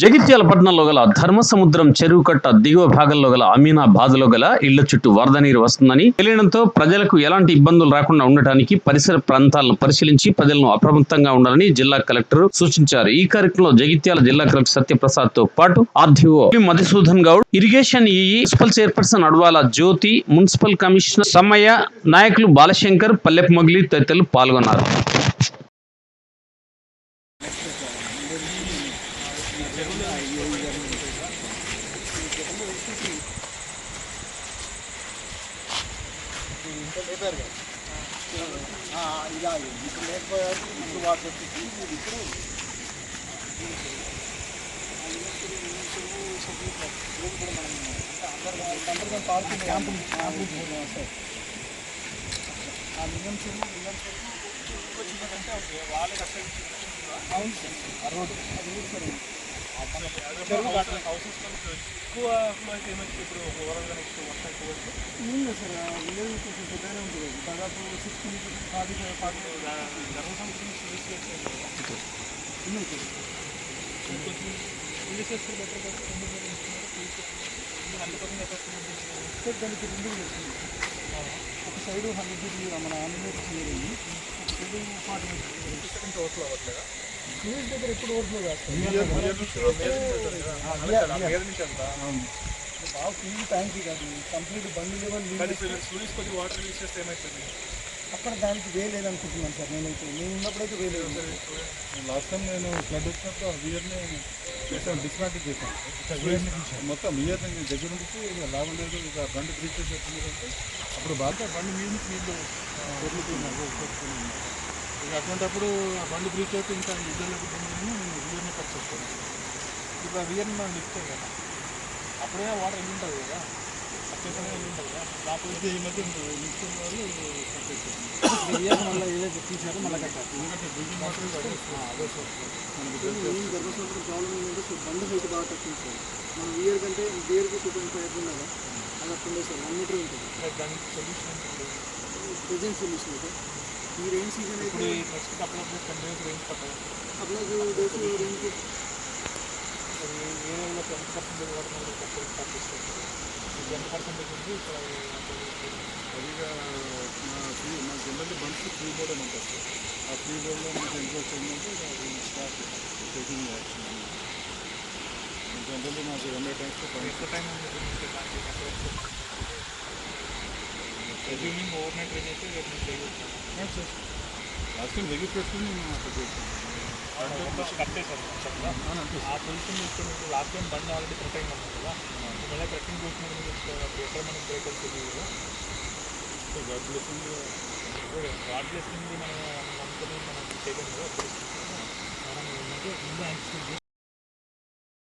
జగిత్యాల పట్టణంలో గల ధర్మసముద్రం చెరువు కట్ట దిగువ భాగంలో గల అమీనాబాద్లో గల ఇళ్ళ చుట్టూ వరద నీరు వస్తుందని తెలియడంతో ప్రజలకు ఎలాంటి ఇబ్బందులు రాకుండా ఉండటానికి పరిసర ప్రాంతాలను పరిశీలించి ప్రజలను అప్రమత్తంగా ఉండాలని జిల్లా కలెక్టర్ సూచించారు. ఈ కార్యక్రమంలో జగిత్యాల జిల్లా కలెక్టర్ సత్యప్రసాద్తో పాటు ఆర్డీఓ మధుసూదన్ గౌడ్ ఇరిగేషన్ ఈ municipal chairperson Adavala Jyothi municipal commissioner Sammaiah నాయకులు బాలశంకర్ పల్లెపు మొగిలి తదితరులు పాల్గొన్నారు. ఇలా ఇప్పుడు లేకపోయారు ఇప్పుడు వాటర్ వచ్చేసి ఇది ఇప్పుడు underground parking camp camp sir ఆ లింగం చెరువు లింగం చెరువు వచ్చిందంటే వాళ్ళే అవును సార్ ఆ రోడ్ అది రోడ్ సార్ చెరువు కట్టాలి హౌసెస్ ఎక్కువ అయితే ఏమైతే ఇప్పుడు ఓవరాల్గా నెక్స్ట్ వర్షం ఎక్కువ సార్ విలేజ్ కొంచెం పెద్దగానే ఉంటుంది దాదాపు సిక్స్టీ ఫార్టీ ఫైవ్ ఫార్టీ ఉన్నాయి సార్ కొంచెం బెటర్ హండ్రెడ్ సార్ దానికి రెండు ఒక సైడ్ హండ్రెడ్ జీబీ మన హండ్రెడ్ మీటర్స్ ఒక ఫార్టీ సెకండ్ టోటల్ అవ్వట్లేదా విలేజ్ దగ్గర ఎప్పుడు ఓట్లు కాదు అంతా బాగా ఫుల్ ట్యాంక్ కాదు కంప్లీట్ బండి లెవెల్ కానీ స్లూయిస్ కొద్ది వాటర్ రిలీజ్ చేస్తే ఏమవుతుంది అక్కడ దానికి వేలేదు అనుకుంటున్నాను సార్ నేనైతే నేను ఉన్నప్పుడైతే వేలేదు లాస్ట్ టైం నేను ఫ్లడ్ వచ్చినప్పుడు ఆ ఇయర్ని చేసాను డిస్మాంటిల్ చేశాను మొత్తం ఇయర్ నేను దగ్గర నుంచి ఇక లాభం లేదు ఇక బండి బ్రీచ్ చేసి వచ్చిందంటే అప్పుడు బాగా బండి మీద నుంచి నీళ్ళు కొట్టుకున్నాను ఇక అటువంటిప్పుడు ఆ బండి బ్రీచ్ అయితే ఇంకా ఇద్దరు నేను ఇయర్ని కట్ చేస్తాను. ఇప్పుడు రియల్ మనం ఇస్తే కదా. అప్పుడే వాటర్ వెళ్ళి ఉంటుంది కదా. అత్యవసరంగా వెళ్ళి ఉంటుంది కదా. కాకపోతే ఈ మధ్య నిశ్చిత వాళ్ళు కట్ చేస్తారు ఇయర్ మళ్ళీ ఏదైతే తీసారో మళ్ళీ కట్టాలి ఎందుకంటే డ్రింకింగ్ వాటర్ అదే మనకి గర్భసంవత్సరం ప్రాబ్లం ఏంటంటే సో బండి హైట్ బాగా తక్కువ సార్. మనం ఇయర్ కంటే ఇయర్కి టూ పాయింట్ ఫైవ్ ఉన్నదా అది అట్లా ఉండదు సార్. వన్ మీటర్ ఉంటుంది. దానికి సొల్యూషన్ ప్రజెంట్ సొల్యూషన్ అయితే. ఈ రెయిన్ సీజన్ ఇప్పుడు అయితే ఈ next couple of days ten days range పట్టాలి అప్పుడు డేస్ రెయిన్కి అది ఏ లెవెల్లో ఎంత పర్సెంటేజ్ వాటర్ మనం కట్టడం స్టార్ట్ చేస్తాం ఇది ఎంత పర్సెంటేజ్ ఉంది ఇక్కడ అదిగా మా ఫ్రీ మా జనరల్లీ బండ్స్ ఫ్రీ బోర్డ్ అని ఉంటుంది సార్ ఆ ఫ్రీ బోర్డ్లో మనకి ఎంత వచ్చిందంటే స్టార్ట్ టేకింగ్ యాక్షన్ జనరల్లీ మాకు హండ్రెడ్ టైమ్స్ ఎంత టైం దానికి అజ్యూమింగ్ ఓవర్ నైట్ రేంజ్ అయితే రేపు నుంచి చేయవచ్చు లాస్ట్ టైం వెగి పెట్టుకుని మేము అక్కడ ఆ పొజిషన్ ఇప్పుడు మీకు లాస్ట్ టైం బండి ఆల్రెడీ ప్రొటెక్ట్ అన్నారు కదా. మళ్ళీ ట్రెక్కింగ్ చూసినప్పుడు మీకు అప్పుడు ఎక్కడ మనకి బ్రేక్ అవుతుంది కదా. గాడ్ బ్లెస్సింగ్ వాట్ చేసింది మనం అనుకుని మనం చేయలేము కదా. మనం ఏంటంటే ముందు యాంటిసిపేట్